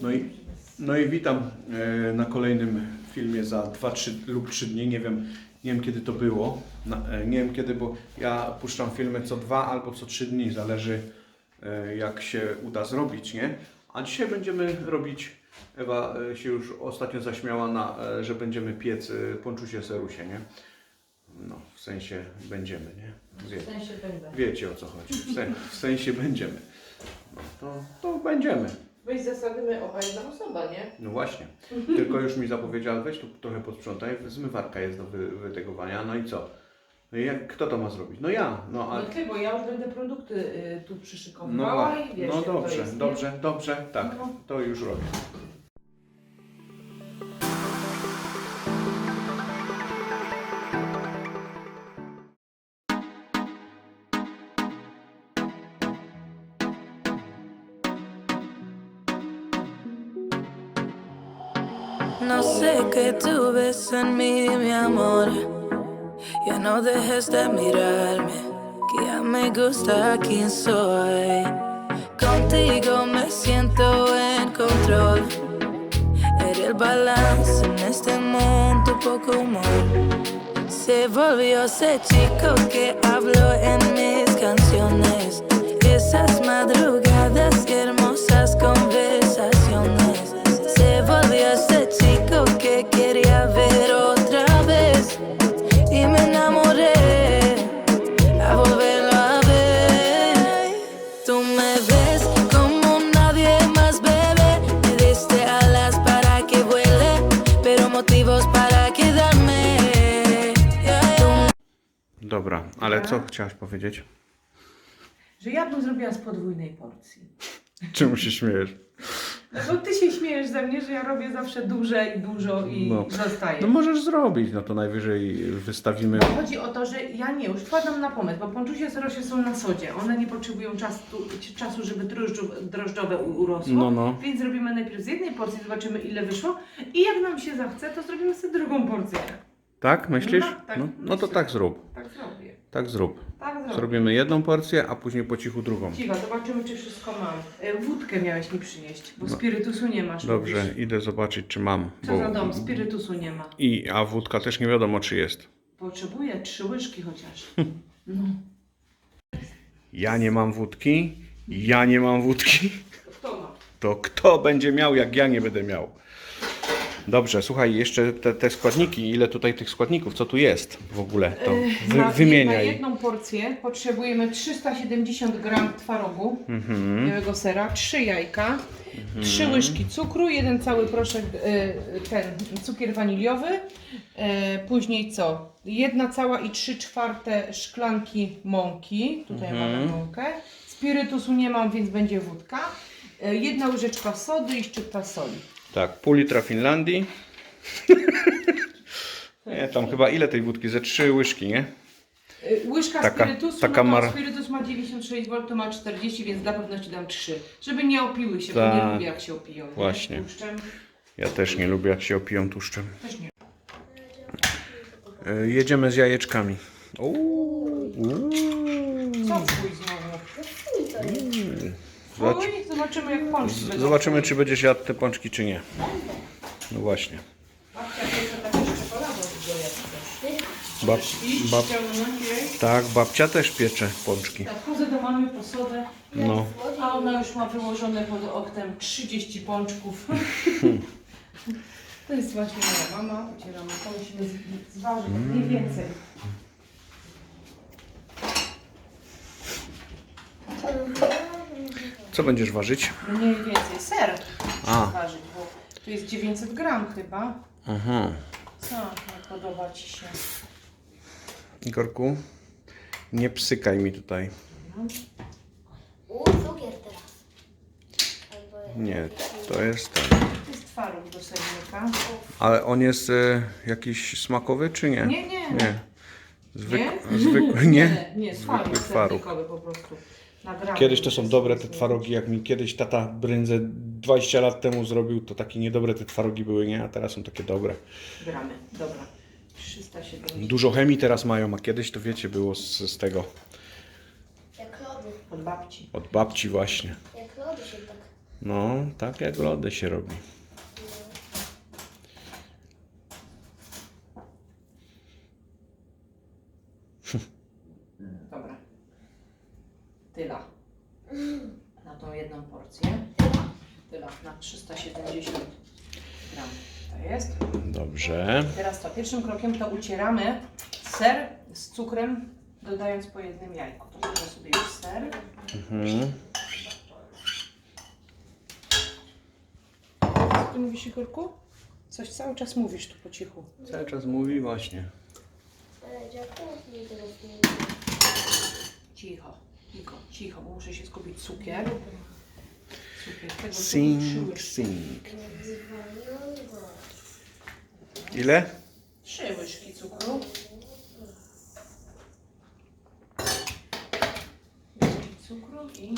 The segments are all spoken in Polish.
No i, no i witam e, na kolejnym filmie za 2 3 lub 3 dni. Nie wiem, nie wiem kiedy to było. E, nie wiem kiedy, bo ja puszczam filmy co 2 albo co 3 dni. Zależy e, jak się uda zrobić, nie? A dzisiaj będziemy robić. Ewa się już ostatnio zaśmiała, na, że będziemy piec ponczusie serusie, nie? No, w sensie będziemy, nie? W sensie będę. wiecie o co chodzi. W, sen, w sensie będziemy. No, to, to będziemy. Weź zasadymy oba jedna osoba, nie? No właśnie. Tylko już mi zapowiedziała, weź tu trochę posprzątaj, zmywarka jest do wy, wytegowania, no i co? No i jak, kto to ma zrobić? No ja, no No a... ty, bo ja już będę produkty y, tu No, przyszykowywała wa- i wiesz, no jak to dobrze, jest, nie? dobrze, dobrze, tak, No. to już robię. Ves en mí, mi amor. Ya no dejes de mirarme, que ya me gusta quién soy. Contigo me siento en control. Eres el balance en este mundo, poco humor. Se volvió ese chico que habló en mis canciones. Esas madrugadas hermosas ale co chciałaś powiedzieć? Że ja bym zrobiła z podwójnej porcji. Czemu się śmiejesz? No bo ty się śmiejesz ze mnie, że ja robię zawsze duże i dużo i No. zostaje. No możesz zrobić, no to najwyżej wystawimy... Bo chodzi o to, że ja nie, już wpadam na pomysł, bo ponczusie serosie są na sodzie. One nie potrzebują czasu, czasu żeby drożdżów, drożdżowe u- urosło. No, no. Więc zrobimy najpierw z jednej porcji, zobaczymy ile wyszło. I jak nam się zachce, to zrobimy sobie drugą porcję. Tak, myślisz? No, tak, No, no to myślę. tak zrób, Tak zrób. Tak zrobię. Zrobimy jedną porcję, a później po cichu drugą. Cicho, zobaczymy czy wszystko mam. E, Wódkę miałeś mi przynieść, bo No. spirytusu nie masz. Dobrze, mówisz. idę zobaczyć, czy mam. Co za dom, spirytusu nie ma. I, a wódka też nie wiadomo, czy jest. Potrzebuję trzy łyżki chociaż. No. Ja nie mam wódki, ja nie mam wódki. To Kto ma? To kto będzie miał, jak ja nie będę miał? Dobrze, słuchaj, jeszcze te, te składniki, ile tutaj tych składników, co tu jest w ogóle, to wy, na, Na wymieniaj. jedną porcję potrzebujemy 370 gram twarogu Mhm. białego sera, 3 jajka, 3 łyżki cukru, jeden cały proszek, e, ten cukier waniliowy, e, później co? Jedna cała i 3 czwarte szklanki mąki, tutaj Mhm. mamy mąkę, spirytusu nie mam, więc będzie wódka, e, jedna łyżeczka sody i szczypta soli. Tak, pół litra Finlandii. nie, tam chyba ile tej wódki? Ze trzy łyżki, nie? Y, Łyżka Taka- spirytusu, taka no mar- spirytus ma 96 V, to ma 40, więc dla pewności dam 3. Żeby nie opiły się, bo Tak. nie lubię jak się opiją. nie? Właśnie. Tłuszczem Ja też nie lubię, jak się opiją tłuszczem. też nie. E, jedziemy z jajeczkami. Uuu, uuu. Zobacz, Oj, zobaczymy jak pączki będą. zobaczymy, czy będziesz jadł te pączki, czy nie. No właśnie. Babcia taką czekoladą. Bab, bab, tak, babcia też piecze pączki. Tak, chodzę do mamy po sodę, No. a ona już ma wyłożone pod oknem 30 pączków. To jest właśnie moja mama, ucieramy, to musimy z- zważyć, mniej więcej. Co będziesz ważyć? Mniej więcej ser A. ważyć, bo tu jest 900 gram chyba. Aha. Co, nie podoba Ci się? Igorku, nie psykaj mi tutaj. U, cukier teraz. Albo Nie, to jest ten. To jest twaróg do sernika. Ale on jest e, jakiś smakowy, czy nie? Nie, nie. Nie. Zwyk, Nie? zwykły, nie? Nie, nie, twaróg Zwykły twaróg. sernikowy po prostu. Kiedyś to są dobre te twarogi, jak mi kiedyś tata brędzę 20 lat temu zrobił, to takie niedobre te twarogi były, nie? A teraz są takie dobre. Gramy, dobra. 370 Dużo chemii teraz mają, a kiedyś to wiecie, było z, z tego, jak lody. od babci. od babci właśnie. Jak lody się tak No, tak jak lody się robi. Dobra. Tyla. Na tą jedną porcję. Tyla na 370 gram. To jest. Dobrze. Teraz to pierwszym krokiem to ucieramy ser z cukrem, dodając po jednym jajku. To bierze sobie już ser. Mhm. Co ty mówisz, Igorku? Coś cały czas mówisz tu po cichu. Cały czas mówi właśnie. Ale Cicho, cicho, bo muszę się skupić. Cukier. Cukier. Tego cukru trzy Sing, łyżki. sing. Ile? Trzy łyżki cukru. Łyżki cukru i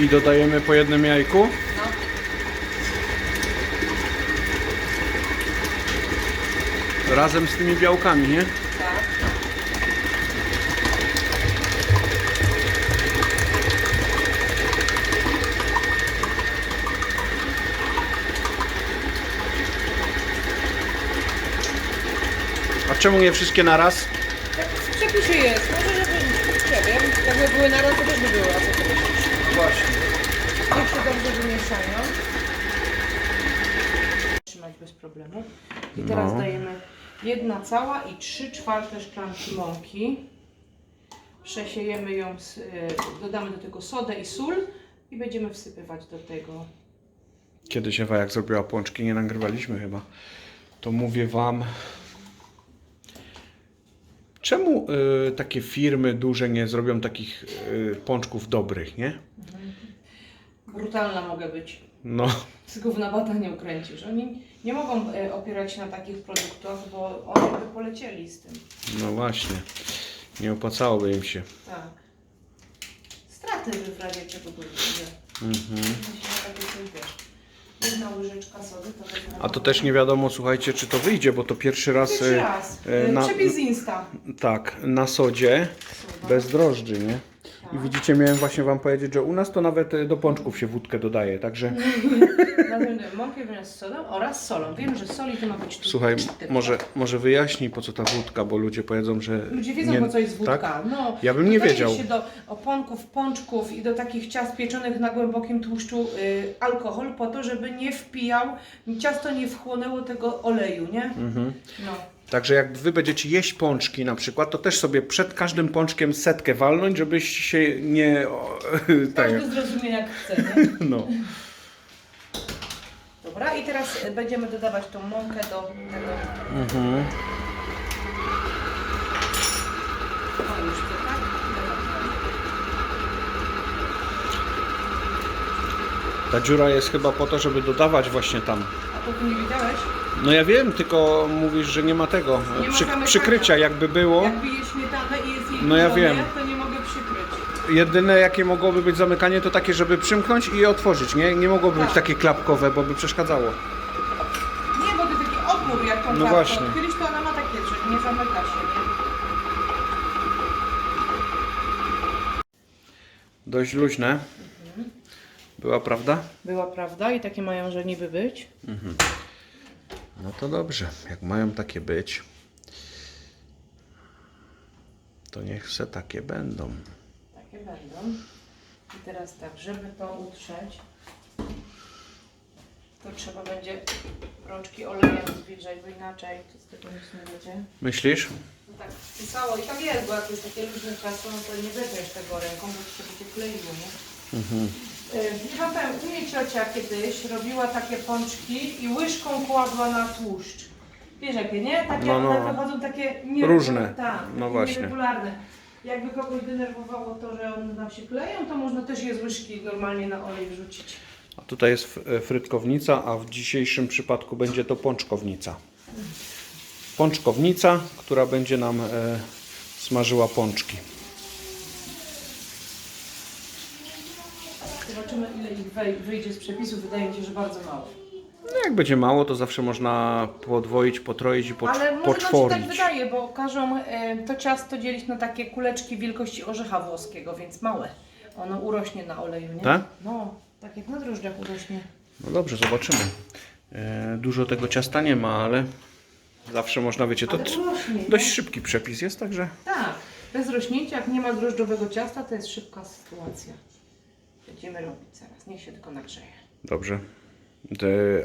I dodajemy po jednym jajku. Razem z tymi białkami, nie? A czemu nie wszystkie naraz? Tak w przepisie jest. Może żeby, nie wiem, jakby były naraz, to też by było. A co ty myślisz? Właśnie. Niech się dobrze wymieszają. Trzymać bez problemu. I teraz No. dajemy jedna cała i trzy czwarte szklanki mąki. Przesiejemy ją, z, y, dodamy do tego sodę i sól i będziemy wsypywać do tego. Kiedyś Ewa jak zrobiła pączki, nie nagrywaliśmy chyba. To mówię wam. Czemu y, takie firmy duże nie zrobią takich y, pączków dobrych, nie? Brutalna mogę być. No, Z gówna bata nie ukręcisz. Oni nie mogą y, opierać się na takich produktach, bo oni by polecieli z tym. no właśnie. Nie opłacałoby im się. Tak. Straty by w razie czego były. Mhm. Myślę, takie wiesz. Jedna łyżeczka sody to wezmę. A to też nie wiadomo, słuchajcie, czy to wyjdzie, bo to pierwszy raz. Pierwszy y, raz. Y, na- Przepis z Insta. Tak, na sodzie, Soda. bez drożdży, nie? I Tak. widzicie, miałem właśnie wam powiedzieć, że u nas to nawet y, do pączków się wódkę dodaje, także mąkę z sodą oraz solą. Wiem, że soli to ma być tu słuchaj, może, może wyjaśnij po co ta wódka, bo ludzie powiedzą, że Ludzie wiedzą, nie- po co jest wódka. Tak? No, Ja bym nie wiedział. się do oponków, pączków i do takich ciast pieczonych na głębokim tłuszczu y, alkohol po to, żeby nie wpijał, ciasto nie wchłonęło tego oleju, nie? Mhm. No. Także jak wy będziecie jeść pączki na przykład, to też sobie przed każdym pączkiem setkę walnąć, żebyś się nie... o, tak, Każdy zrozumie jak chce, nie? no. Dobra, i teraz będziemy dodawać tą mąkę do tego. Mhm. O, już Ta dziura jest chyba po to, żeby dodawać właśnie tam. A to ty nie wiedziałeś? No ja wiem, tylko mówisz, że nie ma tego Nie ma przy, zamykania. przykrycia jakby było. Jak bije śmietanę i jest jej No ja dużo, wiem. nie, to nie mogę przykryć. Jedyne jakie mogłoby być zamykanie to takie, żeby przymknąć i otworzyć, nie? Nie mogłoby być Tak. takie klapkowe, bo by przeszkadzało. Nie, bo to taki opór, jak tą No no właśnie. odkryć, to ona ma takie, że nie zamyka się, nie? Dość luźne. Mhm. Była prawda? Była prawda i takie mają, że niby być. No to dobrze. Jak mają takie być, to niech se takie będą. Takie będą. I teraz tak, żeby to utrzeć, to trzeba będzie rączki olejem zbliżać, bo inaczej to z tego nic nie będzie. Myślisz? No tak, pisało i tak jest, bo jak jest takie luźne ciasto, no to nie weźmiesz tego ręką, bo to się będzie kleiło, nie? Mhm. Y, wam powiem, u mnie ciocia kiedyś robiła takie pączki i łyżką kładła na tłuszcz. Wiesz jakie, nie? Takie No, no. one wychodzą takie nie, Różne. Tak, No właśnie. nieregularne. Jakby kogoś denerwowało to, że one nam się kleją, to można też je z łyżki normalnie na olej wrzucić. A tutaj jest f- e, frytkownica, a w dzisiejszym przypadku będzie to pączkownica. Pączkownica, która będzie nam e, smażyła pączki. Zobaczymy ile ich wej- wyjdzie z przepisu, wydaje mi się, że bardzo mało. No jak będzie mało, to zawsze można podwoić, potroić i pot, Ale może się poczworić. tak wydaje, bo każą e, to ciasto dzielić na takie kuleczki wielkości orzecha włoskiego, więc małe. Ono urośnie na oleju, nie? Tak? No, tak jak na drożdżach urośnie. No dobrze, zobaczymy. E, dużo tego ciasta nie ma, ale zawsze można, wiecie, to Ale tr- urośnie, nie? dość szybki przepis jest, także Tak, bez rośnięcia, jak nie ma drożdżowego ciasta, to jest szybka sytuacja. Będziemy robić zaraz, niech się tylko nagrzeje. dobrze.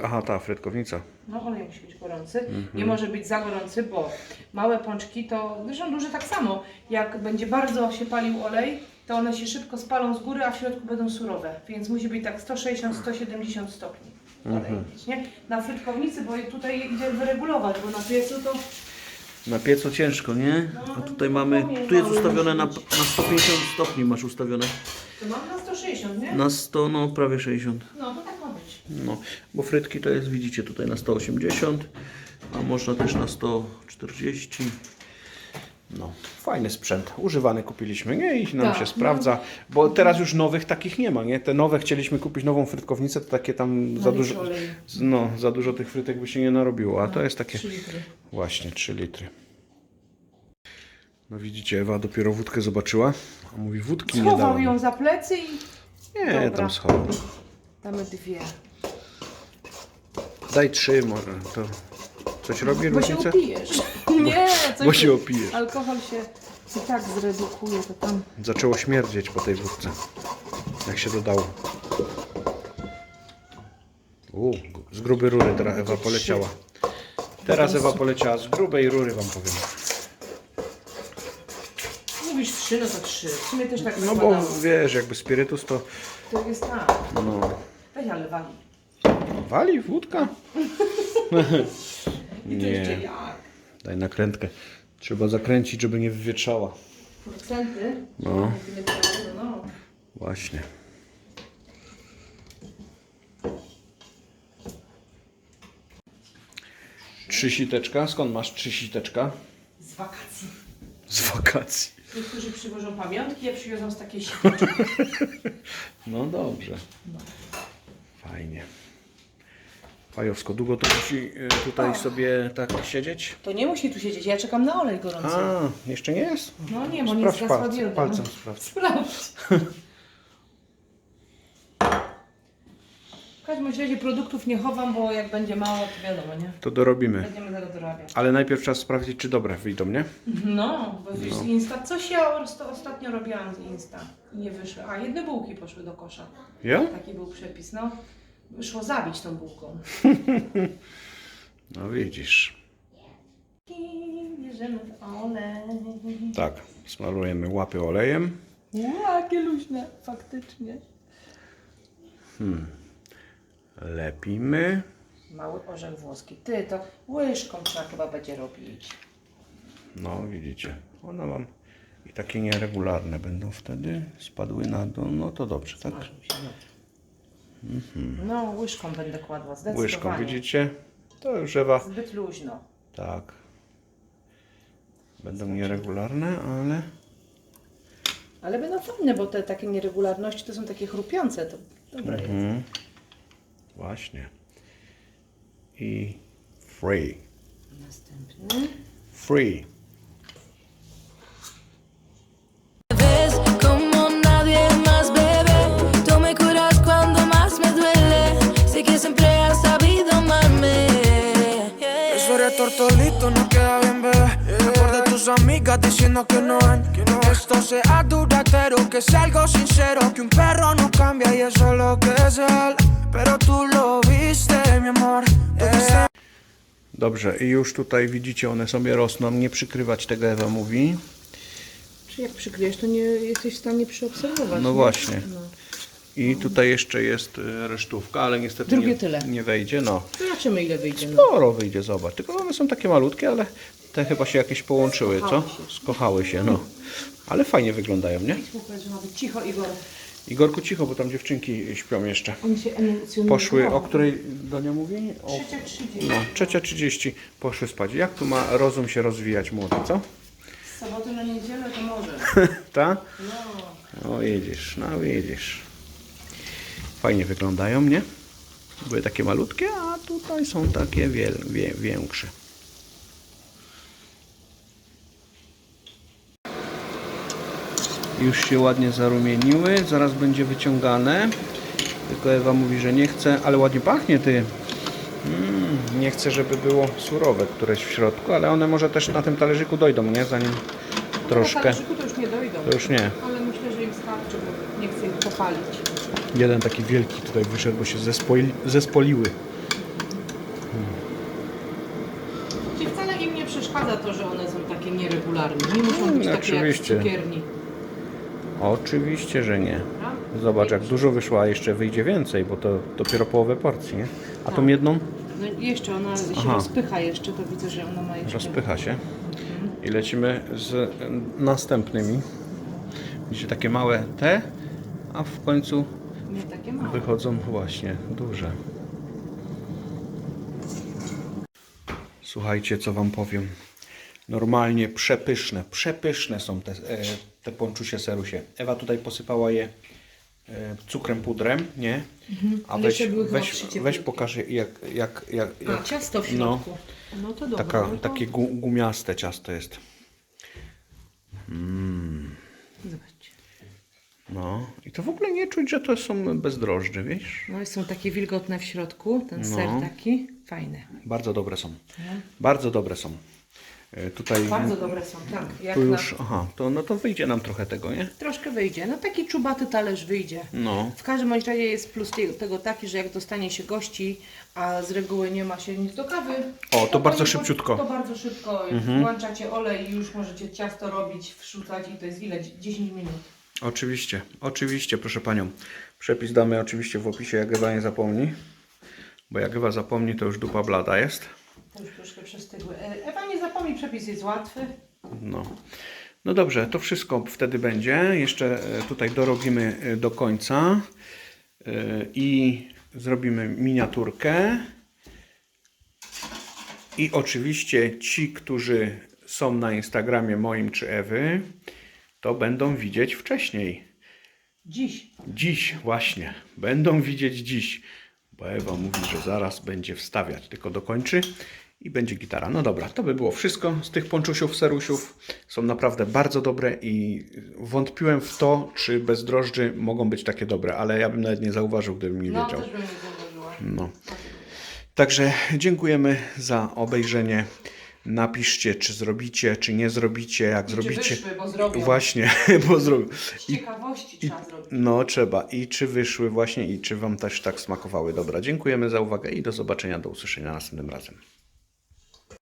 Aha, ta frytkownica. No olej musi być gorący. Mhm. Nie może być za gorący, bo małe pączki to, zresztą duże tak samo. Jak będzie bardzo się palił olej, to one się szybko spalą z góry, a w środku będą surowe. Więc musi być tak 160-170 stopni. Mhm. Olej mieć, nie? Na frytkownicy, bo tutaj idzie wyregulować, bo na piecu to Na piecu ciężko, nie? A tutaj mamy, tu jest ustawione na, na 150 stopni masz ustawione. to mam na 160, nie? Na 100, no prawie 60. No to tak ma być. No, bo frytki to jest, widzicie, tutaj na 180, a można też na 140. No, fajny sprzęt. Używany kupiliśmy, nie? I nam Tak, się no. sprawdza, bo teraz już nowych takich nie ma, nie? Te nowe chcieliśmy kupić nową frytkownicę, to takie tam za litr dużo, no, za dużo tych frytek by się nie narobiło, a to jest takie 3 litry. właśnie 3 litry. No widzicie, Ewa dopiero wódkę zobaczyła, a mówi wódki nie Schował ją za plecy i Nie, Dobra. tam schował. damy dwie. Daj trzy może, to coś robi Bo się różnicę? upijesz. Nie, coś Bo się opijesz. Alkohol się i tak zredukuje, to tam. Zaczęło śmierdzieć po tej wódce. Jak się dodało. U, z grubej rury teraz Ewa poleciała. Teraz Ewa poleciała z grubej rury wam powiem. Mówisz trzy, no to trzy. W sumie też tak No bo wiesz, jakby spirytus to To jest tak. no. Weź ale wali. Wali wódka? I to jeszcze Nie. jak? Daj nakrętkę. Trzeba zakręcić, żeby nie wywietrzała. Procenty? No. No. Właśnie. Trzy siteczka. Skąd masz trzy siteczka? Z wakacji. Z wakacji. Niektórzy przywożą pamiątki, ja przywiozą z takiej siteczki. No dobrze. Fajnie. Fajowsko, długo to musi y, tutaj sobie tak siedzieć? To nie musi tu siedzieć, ja czekam na olej gorący. A, jeszcze nie jest? No nie, bo nie Sprawdź zgasła palcem, giełda. palcem sprawdź. Sprawdź. W każdym razie produktów nie chowam, bo jak będzie mało, to wiadomo, nie? To dorobimy. Będziemy zaraz dorabiać. Ale najpierw trzeba sprawdzić, czy dobre wyjdą, nie? No, bo wiesz, z Insta, coś ja osta- ostatnio robiłam z Insta i nie wyszły. A, jedne bułki poszły do kosza. Ja? Taki był przepis, no. Wyszło zabić tą bułką. No widzisz. I bierzemy w olej. Tak, smarujemy łapy olejem. Jakie luźne, faktycznie. Lepimy. Mały orzech włoski. Ty, to łyżką trzeba chyba będzie robić. No widzicie, one wam i takie nieregularne będą wtedy, spadły na dół, no to dobrze, tak? Się, no. Łyżką będę kładła, zdecydowanie. Łyżką, widzicie? To już Ewa, Zbyt luźno. tak. Będą nieregularne, ale Ale będą fajne, bo te takie nieregularności to są takie chrupiące, to dobre jest. mhm. właśnie. I free. Następny. Free. No queda bien, bebé. Mejor de tus amigas diciendo que no ven. Que esto sea duradero, que sea algo sincero. Que un perro no cambia y eso es lo que es él. Pero tú lo viste, mi amor. Tú viste Dobrze, i już tutaj widzicie, one sobie rosną, nie przykrywać tego Ewa mówi. Czy jak przykryjesz, to nie jesteś w stanie przyobserwować. No nie? właśnie. No. I tutaj jeszcze jest y, resztówka, ale niestety Drugie nie, tyle. nie wejdzie, no. Zobaczymy ile wyjdzie. No. Sporo wyjdzie, zobacz. Tylko one są takie malutkie, ale te chyba się jakieś połączyły, co? Skochały się. No. Ale fajnie wyglądają, nie? Powiedz, że ma być cicho, Igor. Igorku, cicho, bo tam dziewczynki śpią jeszcze. On się emocjonuje. Poszły, o której Donia mówi? O, Trzecia trzydzieści. no, trzecia trzydzieści poszły spać. Jak tu ma rozum się rozwijać młody, co? Z soboty na niedzielę to może. Ta? No. No widzisz, no widzisz. Fajnie wyglądają, nie? Były takie malutkie, a tutaj są takie wiel, wie, większe. Już się ładnie zarumieniły, zaraz będzie wyciągane. Tylko Ewa mówi, że nie chce, ale ładnie pachnie ty. Mm, nie chcę, żeby było surowe któreś w środku, ale one może też na tym talerzyku dojdą, nie? Zanim Na troszkę. talerzyku to już nie dojdą. To już nie. Ale myślę, że im starczy, bo nie chcę ich popalić. Jeden taki wielki tutaj wyszedł, bo się zespoli, zespoliły. Czyli wcale im nie przeszkadza to, że one są takie nieregularne. Nie muszą być Mm, takie jak oczywiście. z cukierni. Oczywiście, że nie. Zobacz, jak dużo wyszło, a jeszcze wyjdzie więcej, bo to dopiero połowę porcji, nie? A tą jedną No jeszcze ona się Aha. rozpycha jeszcze, to widzę, że ona ma jeszcze... rozpycha się. I lecimy z e, następnymi. Widzicie, takie małe te, a w końcu Nie takie małe. wychodzą właśnie duże. Słuchajcie, co wam powiem. Normalnie przepyszne, przepyszne są te, e, te ponczusie serusie. Ewa tutaj posypała je e, cukrem pudrem, nie? A Ale weź, weź, weź pokaż jak, jak, jak, A, jak ciasto w no, środku. No, to dobra. taka, no to... takie gu, gumiaste ciasto jest. Zobaczcie. No i to w ogóle nie czuć, że to są bezdrożdże, wiesz? No i są takie wilgotne w środku, ten No. ser taki. Fajny. Bardzo dobre są. Bardzo dobre są. E, Tutaj Bardzo dobre są, tak. Jak tu na... już, aha, to no to wyjdzie nam trochę tego, nie? Troszkę wyjdzie. No taki czubaty talerz wyjdzie. No. W każdym bądź razie jest plus tego, tego taki, że jak dostanie się gości, a z reguły nie ma się nic do kawy. O, to bardzo szybciutko. To bardzo szybko. Włączacie olej i już możecie ciasto robić, wrzucać i to jest ile? 10 minut. Oczywiście, oczywiście, proszę Panią. Przepis damy oczywiście w opisie, jak Ewa nie zapomni. Bo jak Ewa zapomni, to już dupa blada jest. To już troszkę przestygły. E, Ewa nie zapomnij, przepis jest łatwy. No. No dobrze, to wszystko wtedy będzie. Jeszcze e, tutaj dorobimy e, do końca i zrobimy miniaturkę. I oczywiście ci, którzy są na Instagramie moim czy Ewy, to będą widzieć wcześniej. Dziś. Dziś właśnie. Będą widzieć dziś. Bo Ewa mówi, że zaraz będzie wstawiać. Tylko dokończy i będzie gitara. No dobra, to by było wszystko z tych ponczusiów, serusiów. Są naprawdę bardzo dobre i wątpiłem w to, czy bez drożdży mogą być takie dobre, ale ja bym nawet nie zauważył, gdybym nie No, wiedział. też bym nie zauważyła. No. Także dziękujemy za obejrzenie. Napiszcie, czy zrobicie, czy nie zrobicie. Jak Czy zrobicie. wyszły, bo zrobią. Właśnie, bo zrobią. Z ciekawości trzeba zrobić. No trzeba. I czy wyszły właśnie i czy Wam też tak smakowały. Dobra, dziękujemy za uwagę i do zobaczenia, do usłyszenia następnym razem.